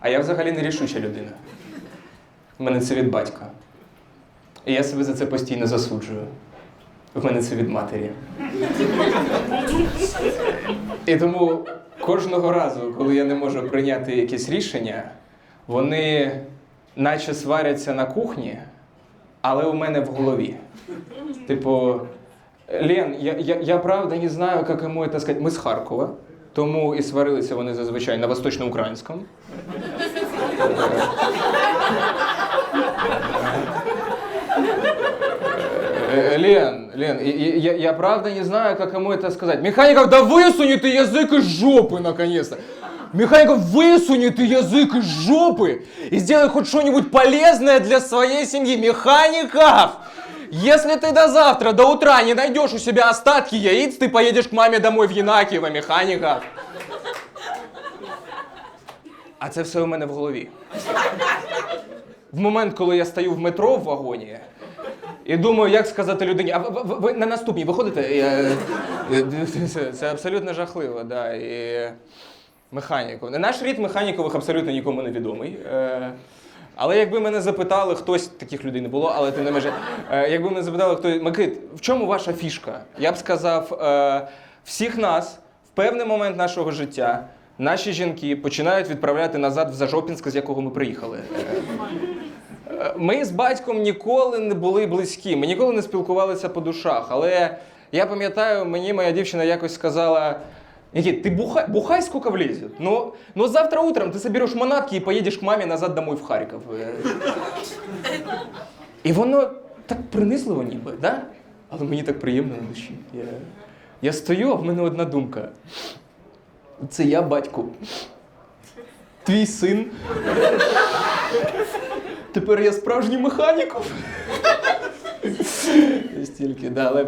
А я взагалі не рішуча людина. У мене це від батька. І я себе за це постійно засуджую. В мене це від матері. І тому кожного разу, коли я не можу прийняти якесь рішення, вони наче сваряться на кухні, але у мене в голові. Типу, Лен, я, я, я правда не знаю, як йому це сказати. Ми з Харкова, тому і сварилися вони зазвичай на восточноукраїнському. Лен, Лен, я, я правда не знаю, как ему это сказать. Механиков, да высуни ты язык из жопы, наконец-то. Механиков, высуни ты язык из жопы и сделай хоть что-нибудь полезное для своей семьи. Механиков! Если ты до завтра, до утра не найдешь у себя остатки яиц, ты поедешь к маме домой в Єнакієво, Механіков. А це все у мене в голові. В момент, коли я стою в метро в вагоні, і думаю, як сказати людині, а ви, ви, ви на наступній виходите? Я, е, це, це абсолютно жахливо, да. І механіку. Наш рід механікових абсолютно нікому не відомий. Але якби мене запитали, хтось таких людей не було, але ти не меже. Е, якби мене запитали, хто Микит, в чому ваша фішка? Я б сказав, е, всіх нас в певний момент нашого життя наші жінки починають відправляти назад в Зажопінськ, з якого ми приїхали. Е, Ми з батьком ніколи не були близькі, ми ніколи не спілкувалися по душах. Але я пам'ятаю, мені моя дівчина якось сказала: Никит, ты бухай, бухай сколько влезет. Но, но завтра утром ты соберешь манатки и поедешь к маме назад домой в Харків. Е. І воно так принизливо ніби, да? але мені так приємно на душі. Я, я стою, а в мене одна думка. Це я, батьку. Твій син. Тепер я справжній механіком. Стільки, да, але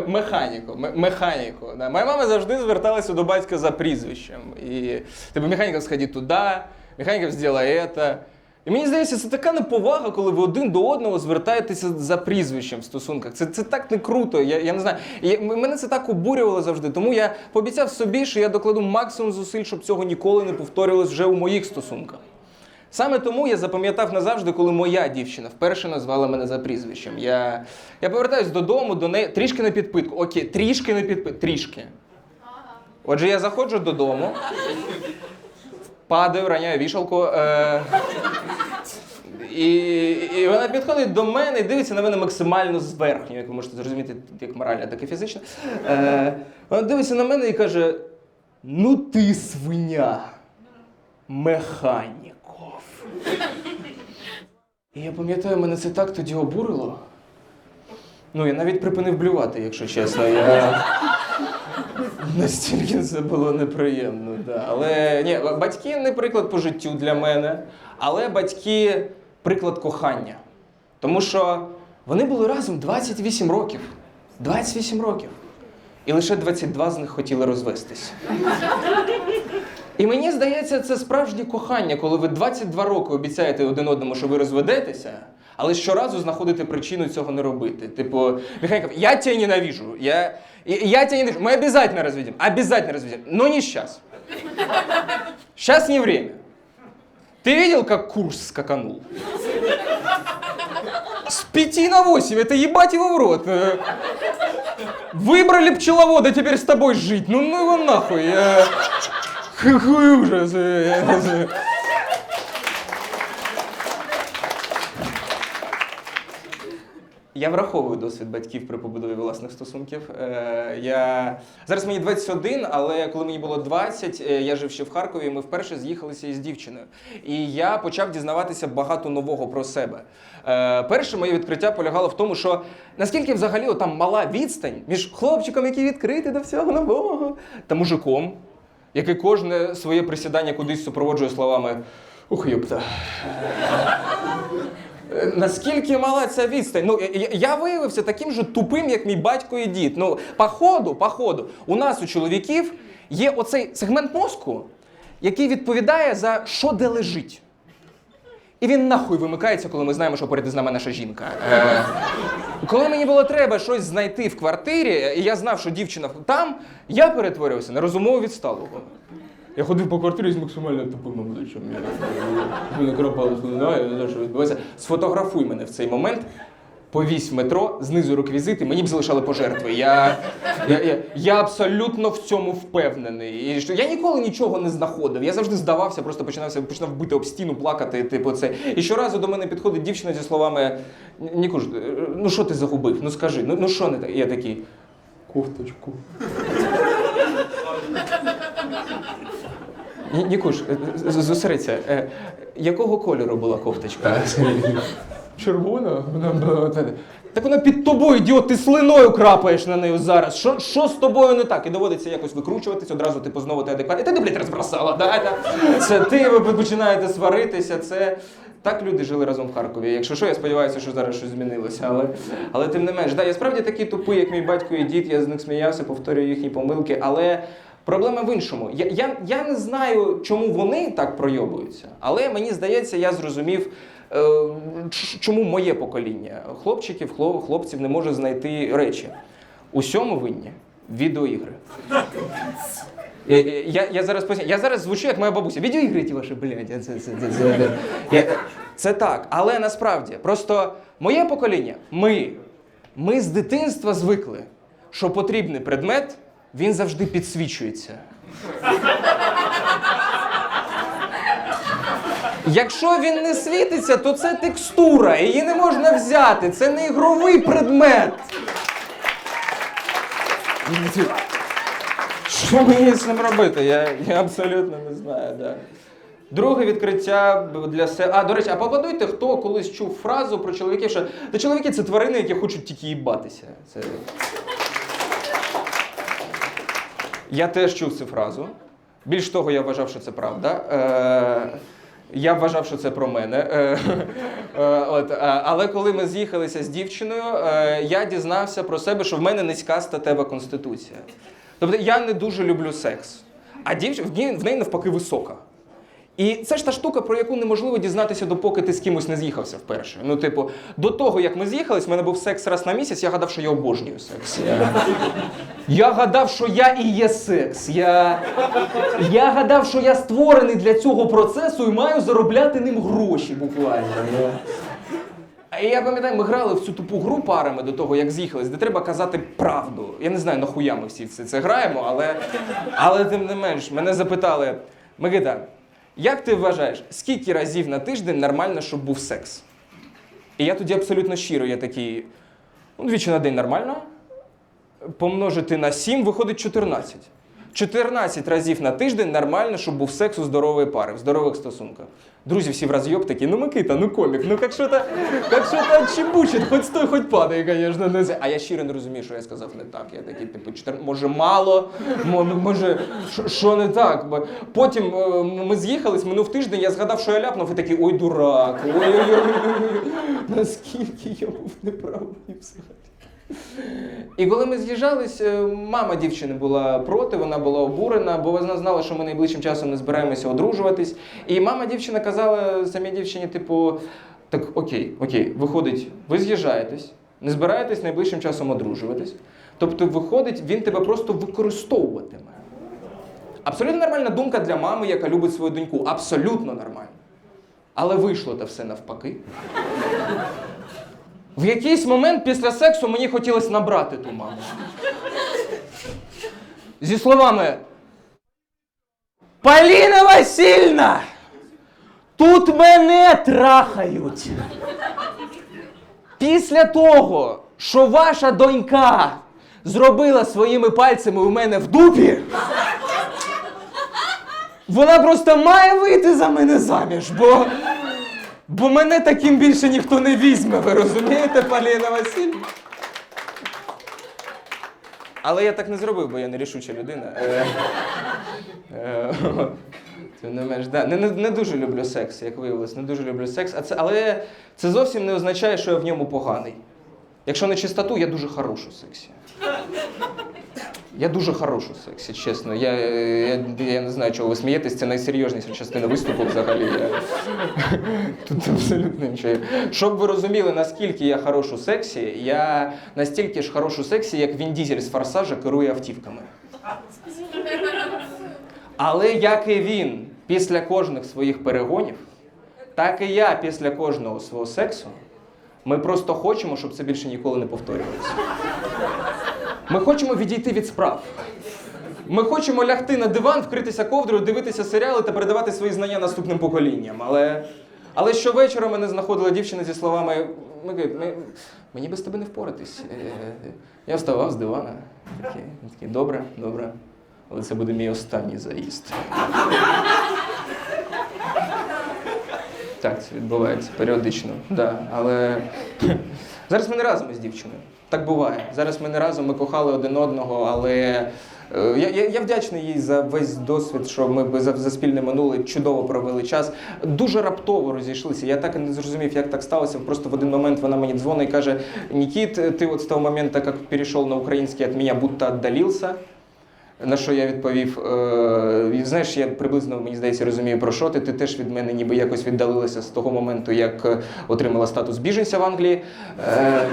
механіку, механіку. Да. Моя мама завжди зверталася до батька за прізвищем. І типу, механіков сходи туди, механіков зробай це. І мені здається, це така неповага, коли ви один до одного звертаєтеся за прізвищем в стосунках. Це, це так не круто. Я, я не знаю. М- мене це так обурювало завжди. Тому я пообіцяв собі, що я докладу максимум зусиль, щоб цього ніколи не повторювалось вже у моїх стосунках. Саме тому я запам'ятав назавжди, коли моя дівчина вперше назвала мене за прізвищем. Я, я повертаюсь додому до неї трішки на підпитку. Окей, трішки на підпитку. Трішки. Отже, я заходжу додому, падаю, роняю вішалку. Е, і, і вона підходить до мене і дивиться на мене максимально зверхньо, як ви можете зрозуміти, як морально, так і фізично. Е, вона дивиться на мене і каже: Ну ти свиня, механіков. І я пам'ятаю, мене це так тоді обурило. Ну, я навіть припинив блювати, якщо чесно. Я... Настільки це було неприємно. Да. Але ні, батьки не приклад по життю для мене, але батьки приклад кохання. Тому що вони були разом 28 років. 28 років. І лише 22 з них хотіли розвестись. І мені здається, це справжнє кохання, коли ви 22 роки обіцяєте один одному, що ви розведетеся, але щоразу знаходите причину цього не робити. Типу, Михайло, я тебе ненавижу, я, я, я тебя ненавижу, мы обязательно разведем, обязательно разведем, но не сейчас. Сейчас не время. Ты видел, как курс скаканул? С 5 на 8, это ебать его в рот. Э, Выбрали пчеловода теперь с тобой жить, ну ну его нахуй. я- Какой ужас. э, Я враховую досвід батьків при побудові власних стосунків. Е, я... Зараз мені 21, але коли мені було 20, е, я жив ще в Харкові, ми вперше з'їхалися із дівчиною. І я почав дізнаватися багато нового про себе. Е, перше моє відкриття полягало в тому, що наскільки взагалі там мала відстань між хлопчиком, який відкритий до всього нового, та мужиком, який кожне своє присідання кудись супроводжує словами Ух, юпта. Наскільки мала ця відстань? Ну, я, я виявився таким же тупим, як мій батько і дід. Ну, походу, походу, у нас у чоловіків є оцей сегмент мозку, який відповідає за що де лежить. І він нахуй вимикається, коли ми знаємо, що поряд із нами наша жінка. Е, коли мені було треба щось знайти в квартирі, і я знав, що дівчина там, я перетворювався на розумову відсталого. Я ходив по квартирі з максимально тупим обличчям. Я- Мене кропала слина, я не знаю, що відбувається. Сфотографуй мене в цей момент. Повісь метро, знизу реквізити, мені б залишали пожертви. Я, я, я, я абсолютно в цьому впевнений. І що я ніколи нічого не знаходив. Я завжди здавався, просто починався починав бити об стіну, плакати. Типу, це. І щоразу до мене підходить дівчина зі словами: Нікуш, ну що ти загубив? Ну скажи, ну, ну що не так? Я такий. Кофточку. Нікуш, е, зосередься. Е, Якого кольору була кофточка? Червона? Вона Так вона під тобою, ідіот, ти слиною крапаєш на неї зараз. Що, що з тобою не так? І доводиться якось викручуватись, одразу типу знову ти адекватний. Та ти, блядь, розбросала, да. Це ти, ви починаєте сваритися. Це так люди жили разом в Харкові. Якщо що, я сподіваюся, що зараз щось змінилося. Але, але тим не менш, да, я справді такий тупий, як мій батько і дід, я з них сміявся, повторюю їхні помилки. Але проблема в іншому. Я, я, я не знаю, чому вони так пройобуються, але мені здається, я зрозумів. Е, Чому моє покоління хлопчиків, хлопців не може знайти речі? Усьому винні відеоігри. Я, я, я зараз поясню. Я зараз звучу як моя бабуся. Відеоігри ті ваші, блядь. Це, це, це, це, я, це так, але насправді просто моє покоління, ми, ми з дитинства звикли, що потрібний предмет, він завжди підсвічується. Якщо він не світиться, то це текстура, її не можна взяти. Це не ігровий предмет. Що мені з ним робити? Я, я абсолютно не знаю. Да. Друге відкриття для себе. А, до речі, а поаплодуйте, хто колись чув фразу про чоловіків, що та чоловіки це тварини, які хочуть тільки їбатися. Це... Я теж чув цю фразу. Більш того, я вважав, що це правда. Е, я вважав, що це про мене. Е, е, от, е, але коли ми з'їхалися з дівчиною, я дізнався про себе, що в мене низька статева конституція. Тобто я не дуже люблю секс, а дівчина в неї навпаки висока. І це ж та штука, про яку неможливо дізнатися, допоки ти з кимось не з'їхався вперше. Ну, типу, до того, як ми з'їхались, в мене був секс раз на місяць, я гадав, що я обожнюю секс. Я, я гадав, що я і є секс. Я, я гадав, що я створений для цього процесу і маю заробляти ним гроші буквально. Я... А я пам'ятаю, ми грали в цю тупу гру парами до того, як з'їхались, де треба казати правду. Я не знаю, нахуя ми всі це, це граємо, але, але тим не менш, мене запитали: Микита, як ти вважаєш, скільки разів на тиждень нормально, щоб був секс? І я тоді абсолютно щиро, я такий, ну, двічі на день нормально. Помножити на 7 виходить 14. 14 разів на тиждень нормально, щоб був секс у здорової пари, в здорових стосунках. Друзі всі в роз'єб такі, ну Микита, ну комік, ну як що-то, як що-то чебучить, хоч стой, хоч падає, звісно. Не це. А я щиро не розумію, що я сказав не так. Я такий, типу, 14, може мало, може, що- що не так. Потім е, ми з'їхались, минув тиждень, я згадав, що я ляпнув, і такий, ой, дурак, ой-ой-ой, наскільки я був неправий взагалі. І коли ми з'їжджались, е, мама дівчини була проти, вона була обурена, бо вона знала, що ми найближчим часом не збираємося одружуватись. І мама дівчина казала самій дівчині, типу, так окей, окей, виходить, ви з'їжджаєтесь, не збираєтесь найближчим часом одружуватись. Тобто, виходить, він тебе просто використовуватиме. Абсолютно нормальна думка для мами, яка любить свою доньку. Абсолютно нормально. Але вийшло те все навпаки. В якийсь момент після сексу мені хотілося набрати ту маму. Зі словами. Поліна Васильівна! Тут мене трахають. Після того, що ваша донька зробила своїми пальцями у мене в дупі, вона просто має вийти за мене заміж, бо. Бо мене таким більше ніхто не візьме, ви розумієте, Поліна Васильівна? Але я так не зробив, бо я не рішуча людина. Е, е, не не, не, не дуже люблю секс, як виявилось, не дуже люблю секс. А це, але це зовсім не означає, що я в ньому поганий. Якщо на чистоту, я дуже хорош у сексі. Я дуже хорош у сексі, чесно. Я, я, я не знаю, чого ви смієтесь, це найсерйозніша частина виступу взагалі. Я... Тут абсолютно нічого. Щоб ви розуміли, наскільки я хорош у сексі, я настільки ж хорош у сексі, як Він Дізель з форсажа керує автівками. Але як і він після кожних своїх перегонів, так і я після кожного свого сексу, ми просто хочемо, щоб це більше ніколи не повторювалося. Ми хочемо відійти від справ. Ми хочемо лягти на диван, вкритися ковдрою, дивитися серіали та передавати свої знання наступним поколінням. Але, але щовечора мене знаходила дівчина зі словами: «Микит, ми, мені без тебе не впоратись. Е, Я вставав з дивана. Такий, такий, добре, добре. Але це буде мій останній заїзд. Так, це відбувається періодично, да. але зараз ми не разом із дівчиною. Так буває. Зараз ми не разом, ми кохали один одного, але е, я, я, я вдячний їй за весь досвід, що ми за, за спільне минуле чудово провели час. Дуже раптово розійшлися. Я так і не зрозумів, як так сталося. Просто в один момент вона мені дзвонить і каже: Нікіт, ти от з того моменту, як перейшов на український, від мене будто віддалився. На що я відповів: е, знаєш, я приблизно мені здається розумію про що ти. Ти теж від мене ніби якось віддалилася з того моменту, як е, отримала статус біженця в Англії. Е,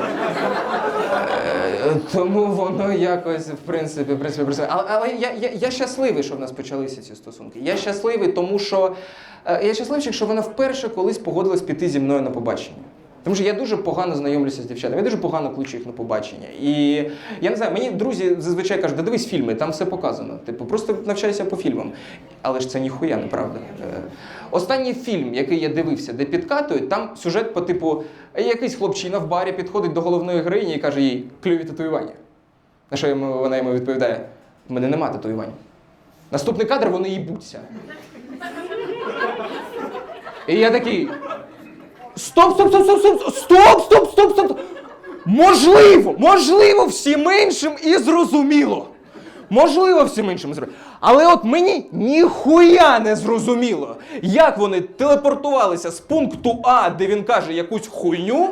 тому воно якось, в принципі, в в. Але, але я, я, я щасливий, що в нас почалися ці стосунки. Я щасливий, тому що е, я щасливчик, що вона вперше колись погодилась піти зі мною на побачення. Тому що я дуже погано знайомлюся з дівчатами, я дуже погано кличу їх на побачення. І я не знаю, мені друзі зазвичай кажуть, да дивись фільми, там все показано. Типу, просто навчайся по фільмам. Але ж це ніхуя неправда. Е, Останній фільм, який я дивився, де підкатують, там сюжет по типу, якийсь хлопчина в барі підходить до головної героїні і каже їй кльові татуювання. На що вона йому відповідає: в мене нема татуювань. Наступний кадр вони їбуться. І я такий. Стоп, стоп, стоп, стоп, стоп, стоп, стоп, стоп, стоп. Можливо, можливо, всім іншим і зрозуміло. Можливо, всім іншим зрозуміло. Але от мені ніхуя не зрозуміло, як вони телепортувалися з пункту А, де він каже якусь хуйню,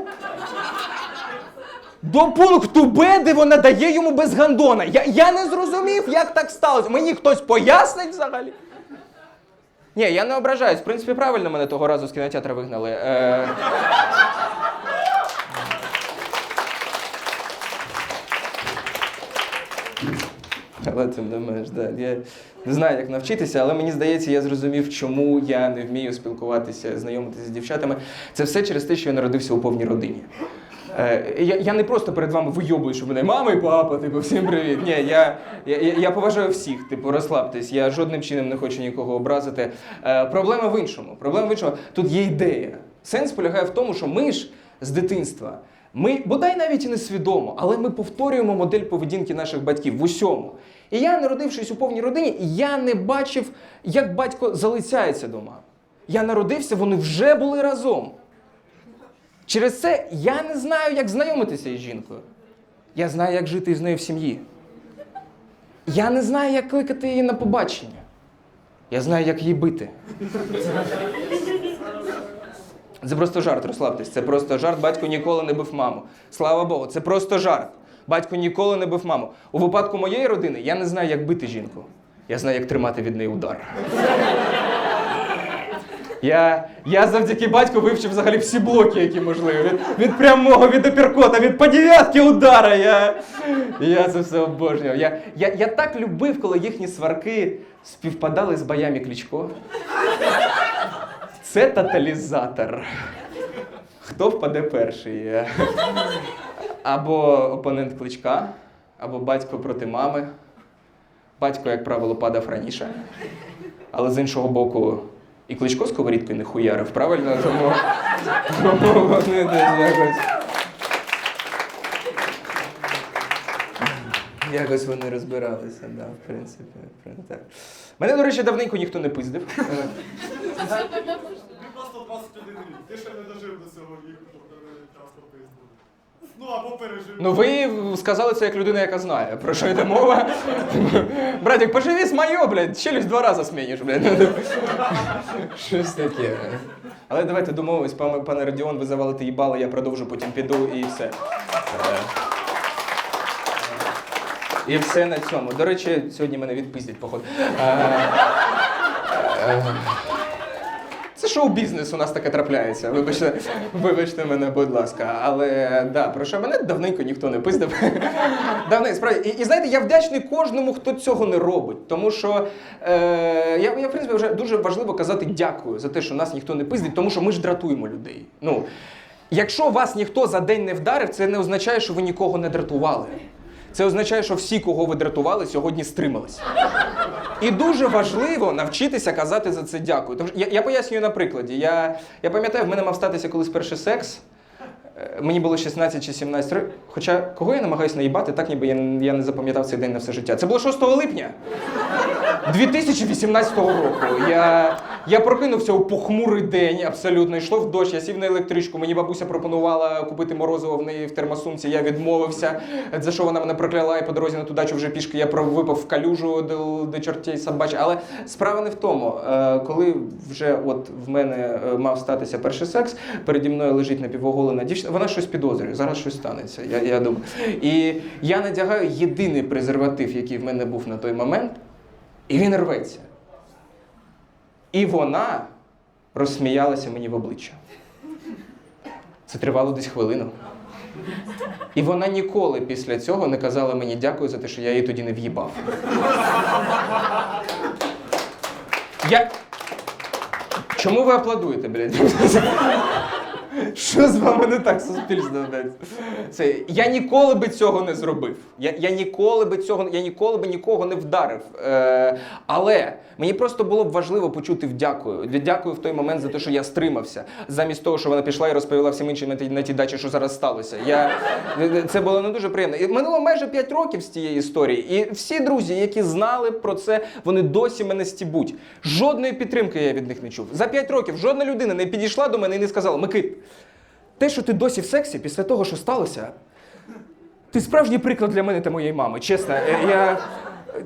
до пункту Б, де вона дає йому без гандона. Я, я не зрозумів, як так сталося. Мені хтось пояснить взагалі. Ні, я не ображаюсь. В принципі, правильно мене того разу з кінотеатру вигнали. Е... Але тим не менш, да. я не знаю, як навчитися, але мені здається, я зрозумів, чому я не вмію спілкуватися, знайомитися з дівчатами. Це все через те, що я народився у повній родині. Е, я, я не просто перед вами вийобую, що мене мама і папа, типу, всім привіт. Ні, я, я, я поважаю всіх, типу, розслабтесь. Я жодним чином не хочу нікого образити. Е, проблема в іншому. Проблема в іншому. Тут є ідея. Сенс полягає в тому, що ми ж з дитинства. Ми, бодай навіть і не свідомо, але ми повторюємо модель поведінки наших батьків в усьому. І я, народившись у повній родині, я не бачив, як батько залицяється до мами. Я народився, вони вже були разом. Через це я не знаю, як знайомитися із жінкою. Я знаю, як жити з нею в сім'ї. Я не знаю, як кликати її на побачення. Я знаю, як її бити. Це просто жарт, розслабтесь. Це просто жарт. Батько ніколи не бив маму. Слава Богу, це просто жарт. Батько ніколи не бив маму. У випадку моєї родини я не знаю, як бити жінку. Я знаю, як тримати від неї удар. Я, я завдяки батьку вивчив взагалі всі блоки, які можливі. Від, від прямого, від оперкота, від по дев'ятки удара. Я, я це все обожнював. Я, я, я так любив, коли їхні сварки співпадали з боями Кличко. Це тоталізатор. Хто впаде перший? Або опонент кличка, або батько проти мами. Батько, як правило, падав раніше. Але з іншого боку, і кличко сковорідкою не хуярив, правильно? Тому, тому вони десь якось. Якось вони розбиралися, да, в принципі. так. Мене, до речі, давненько ніхто не пиздив. Е, Ти просто 21 рік. Ти ще не дожив до цього віку, щоб тебе часто пиздили. Ну або пережив. Ну, ви сказали це як людина, яка знає, про що йде мова. Братик, поживи з моє, блядь, челюсть два рази сміниш, блядь. Щось таке. Але давайте домовимось, пане, пане Радіон, ви завалите їбало, я продовжу, потім піду і все. Е. І все на цьому. До речі, сьогодні мене відпиздять, походу. Це шоу-бізнес, у нас таке трапляється. Вибачте, вибачте мене, будь ласка. Але да, про що мене давненько ніхто не пиздив. Давно, справді. І, і знаєте, я вдячний кожному, хто цього не робить. Тому що е, я, я, в принципі, вже дуже важливо казати дякую за те, що нас ніхто не пиздить, тому що ми ж дратуємо людей. Ну, якщо вас ніхто за день не вдарив, це не означає, що ви нікого не дратували. Це означає, що всі, кого ви дратували, сьогодні стримались. І дуже важливо навчитися казати за це дякую. Тому я, я пояснюю на прикладі. Я, я пам'ятаю, в мене мав статися колись перший секс. Е, Мені було 16 чи 17 років. Хоча кого я намагаюся наїбати, так ніби я, я не запам'ятав цей день на все життя. Це було 6 липня 2018 року. Я, я прокинувся у похмурий день, абсолютно йшло в дощ. Я сів на електричку. Мені бабуся пропонувала купити морозиво в неї в термосумці. Я відмовився. За що вона мене прокляла, і по дорозі на ту дачу вже пішки я випав в калюжу до, до чортей собач. Але справа не в тому. Е, Коли вже от в мене е, мав статися перший секс, переді мною лежить напівоголена дівчина, вона щось підозрює, зараз щось станеться. Я, я думаю. І я надягаю єдиний презерватив, який в мене був на той момент, і він рветься. І вона розсміялася мені в обличчя. Це тривало десь хвилину. І вона ніколи після цього не казала мені дякую за те, що я її тоді не в'їбав. Я... Чому ви аплодуєте, блядь? Що з вами не так суспільство? Це, я ніколи би цього не зробив. Я, я ніколи би цього, я ніколи би нікого не вдарив. Е, але мені просто було б важливо почути вдякую. Дякую в той момент за те, що я стримався. Замість того, що вона пішла і розповіла всім іншим на тій, на тій дачі, що зараз сталося. Я, це було не дуже приємно. І минуло майже 5 років з цієї історії. І всі друзі, які знали про це, вони досі мене стібуть. Жодної підтримки я від них не чув. За 5 років жодна людина не підійшла до мене і не сказала: Микит, те, що ти досі в сексі після того, що сталося, ти справжній приклад для мене та моєї мами. Чесно, Е, я.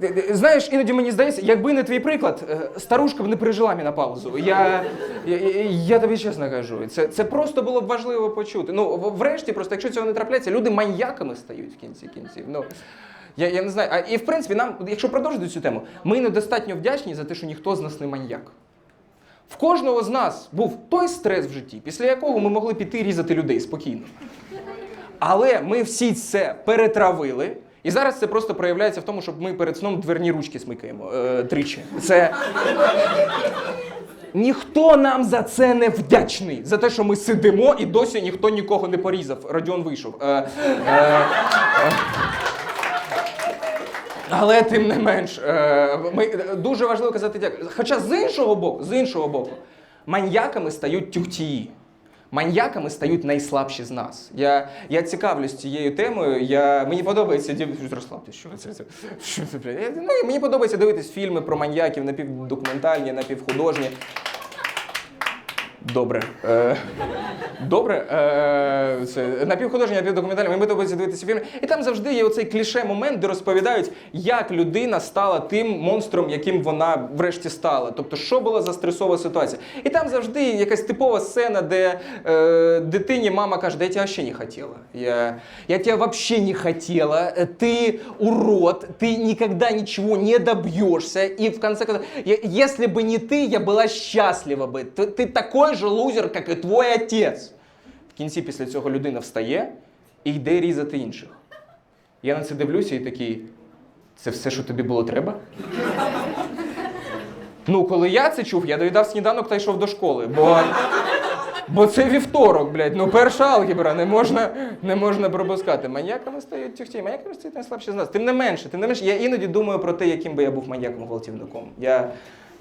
е, е, Знаєш, іноді мені здається, якби не твій приклад, старушка б не пережила менопаузу. Я, я, я, я тобі чесно кажу, це, це просто було б важливо почути. Ну, врешті, просто, якщо цього не трапляється, люди маньяками стають в кінці кінців. Ну, я, я не знаю. А, і в принципі, нам, якщо продовжити цю тему, ми недостатньо вдячні за те, що ніхто з нас не маньяк. В кожного з нас був той стрес в житті, після якого ми могли піти різати людей спокійно. Але ми всі це перетравили. І зараз це просто проявляється в тому, щоб ми перед сном дверні ручки смикаємо е, тричі. Це. Ніхто нам за це не вдячний. За те, що ми сидимо і досі ніхто нікого не порізав. Радіон вийшов. Е, е, е. Але тим не менш, е, ми, дуже важливо казати дякую. Хоча з іншого боку, з іншого боку, маньяками стають тюхтії. Маньяками стають найслабші з нас. Я, я цікавлюсь цією темою. Я, мені подобається дів... розслабтесь, що це, це, що це ну, мені подобається дивитись фільми про маньяків, напівдокументальні, напівхудожні. Добре. Е, добре. Е, це напівхудожні, напівдокументальні. Мені подобається дивитися фільми. І там завжди є оцей кліше момент, де розповідають, як людина стала тим монстром, яким вона врешті стала. Тобто, що була за стресова ситуація. І там завжди якась типова сцена, де е, дитині мама каже, да я тебе вообще не хотіла. Я, я тебя вообще не хотела. Э, Ты урод, ты никогда ничего не добьешься. И в конце концов, я- если бы не ты, я была счастлива бы. Ты, ти такой же лузер, як і твой отець. В кінці після цього людина встає і йде різати інших. Я на це дивлюся і такий, це все, що тобі було треба? Ну, коли я це чув, я доїдав сніданок та йшов до школи, бо. Бо це вівторок, блядь. Ну перша алгебра, не можна, не можна пропускати. Маньяками стають тюхті, маньяками стають найслабші з нас. Тим не менше, тим не менше, я іноді думаю про те, яким би я був маньяком гвалтівником. Я,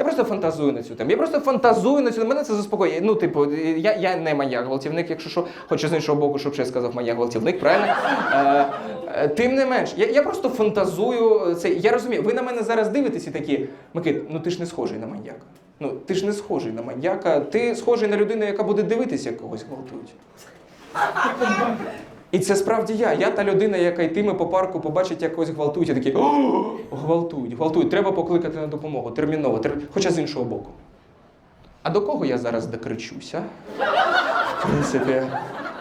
я просто фантазую на цю тему. Я просто фантазую на цю тему. Мене це заспокоює. Ну, типу, я, я не маньяк гвалтівник, якщо що, хочу з іншого боку, щоб ще сказав маньяк гвалтівник, правильно? Е, е, тим не менш, я, я просто фантазую це. Я розумію, ви на мене зараз дивитесь і такі, Микит, ну ти ж не схожий на маньяка. Ну, ти ж не схожий на маньяка, ти схожий на людину, яка буде дивитися, як когось гвалтують. І це справді я. Я та людина, яка йтиме по парку, побачить, як когось гвалтують, і такий «О, гвалтують, гвалтують, треба покликати на допомогу, терміново, тер... хоча з іншого боку. А до кого я зараз докричуся? В принципі.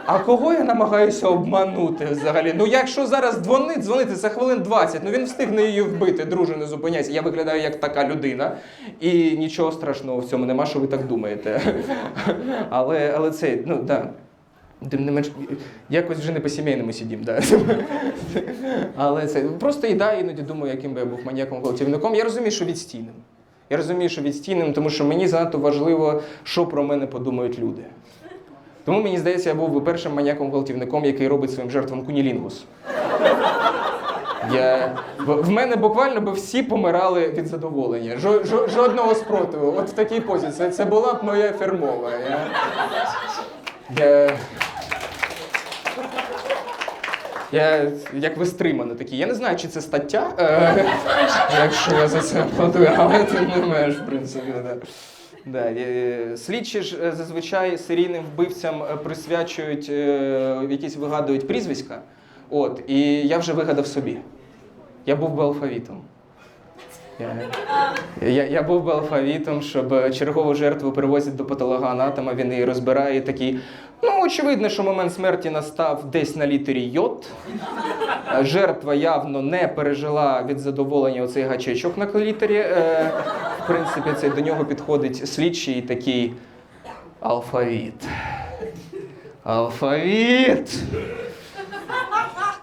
А кого я намагаюся обманути взагалі? Ну якщо зараз дзвонить, дзвонити за хвилин 20, ну він встигне її вбити, друже, не зупиняйся. Я виглядаю як така людина. І нічого страшного в цьому нема, що ви так думаєте. Але, але це, ну так. Да. Тим не менш, якось вже не по-сімейному сидім, да. Але це просто і да, іноді думаю, яким би я був маніяком гвалтівником. Я розумію, що відстійним. Я розумію, що відстійним, тому що мені занадто важливо, що про мене подумають люди. Тому мені здається, я був би першим маніяком гвалтівником, який робить своїм жертвам кунілінгус. Я... В мене буквально би всі помирали від задоволення. Жо, жо, жодного спротиву. От в такій позі. Це, це була б моя фірмова. Я... Я... Я як ви стримано такі. Я не знаю, чи це стаття, е, якщо я за це аплодую, але тим не менш, в принципі, да. Да, е, слідчі ж е, зазвичай серійним вбивцям е, присвячують е, якісь вигадують прізвиська. От, і я вже вигадав собі. Я був би алфавітом. Я, я, я був би алфавітом, щоб чергову жертву привозять до патологоанатома, він її розбирає і такий. Ну, очевидно, що момент смерті настав десь на літері Йод. Е, Жертва явно не пережила від задоволення оцей гачечок на літері. Е, В принципі, це до нього підходить слідчий такий алфавіт. Алфавіт.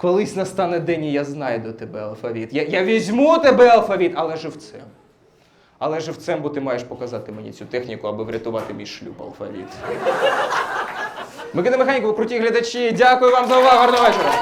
Колись настане день, і я знайду тебе алфавіт. Я, я візьму тебе алфавіт, але живцем. Але живцем, бо ти маєш показати мені цю техніку, аби врятувати мій шлюб алфавіт. Микита Механіков, круті глядачі. Дякую вам за увагу. Гарного вечора.